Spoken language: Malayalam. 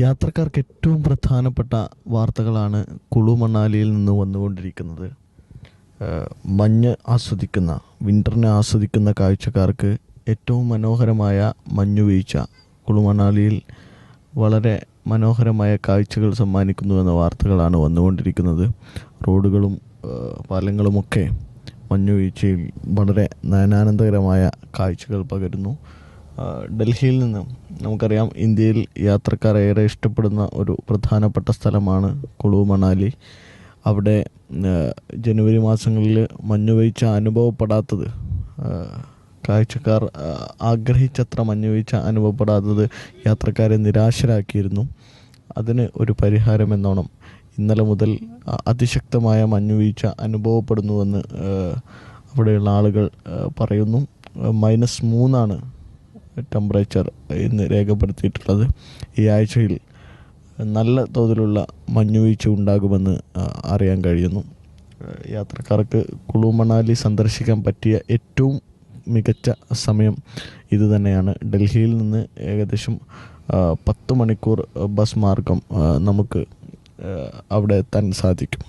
യാത്രക്കാർക്ക് ഏറ്റവും പ്രധാനപ്പെട്ട വാർത്തകളാണ് കുളു മണാലിയിൽ നിന്ന് വന്നുകൊണ്ടിരിക്കുന്നത്. മഞ്ഞ് ആസ്വദിക്കുന്ന വിന്ററിനെ ആസ്വദിക്കുന്ന കാഴ്ചക്കാർക്ക് ഏറ്റവും മനോഹരമായ മഞ്ഞുവീഴ്ച കുളു മണാലിയിൽ വളരെ മനോഹരമായ കാഴ്ചകൾ സമ്മാനിക്കുന്നു എന്ന വാർത്തകളാണ് വന്നുകൊണ്ടിരിക്കുന്നത്. റോഡുകളും പാലങ്ങളുമൊക്കെ മഞ്ഞു വീഴ്ചയിൽ വളരെ നയനാനന്ദകരമായ കാഴ്ചകൾ പകരുന്നു. ഡൽഹിയിൽ നിന്ന് നമുക്കറിയാം ഇന്ത്യയിൽ യാത്രക്കാർ ഏറെ ഇഷ്ടപ്പെടുന്ന ഒരു പ്രധാനപ്പെട്ട സ്ഥലമാണ് കുളു മണാലി. അവിടെ ജനുവരി മാസങ്ങളിൽ മഞ്ഞുവീഴ്ച അനുഭവപ്പെടാത്തത് കാഴ്ചക്കാർ ആഗ്രഹിച്ചത്ര മഞ്ഞുവീഴ്ച അനുഭവപ്പെടാത്തത് യാത്രക്കാരെ നിരാശരാക്കിയിരുന്നു. അതിന് ഒരു പരിഹാരം എന്നോണം. ഇന്നലെ മുതൽ അതിശക്തമായ മഞ്ഞുവീഴ്ച അനുഭവപ്പെടുന്നുവെന്ന് അവിടെയുള്ള ആളുകൾ പറയുന്നു. മൈനസ് മൂന്നാണ് ടെമ്പറേച്ചർ ഇന്ന് രേഖപ്പെടുത്തിയിട്ടുള്ളത് ഈ ആഴ്ചയിൽ നല്ല തോതിലുള്ള മഞ്ഞുവീഴ്ച ഉണ്ടാകുമെന്ന് അറിയാൻ കഴിയുന്നു. യാത്രക്കാർക്ക് കുളു മണാലി സന്ദർശിക്കാൻ പറ്റിയ ഏറ്റവും മികച്ച സമയം ഇത് തന്നെയാണ് ഡൽഹിയിൽ നിന്ന് ഏകദേശം പത്ത് മണിക്കൂർ ബസ് മാർഗം നമുക്ക് അവിടെ എത്താൻ സാധിക്കും.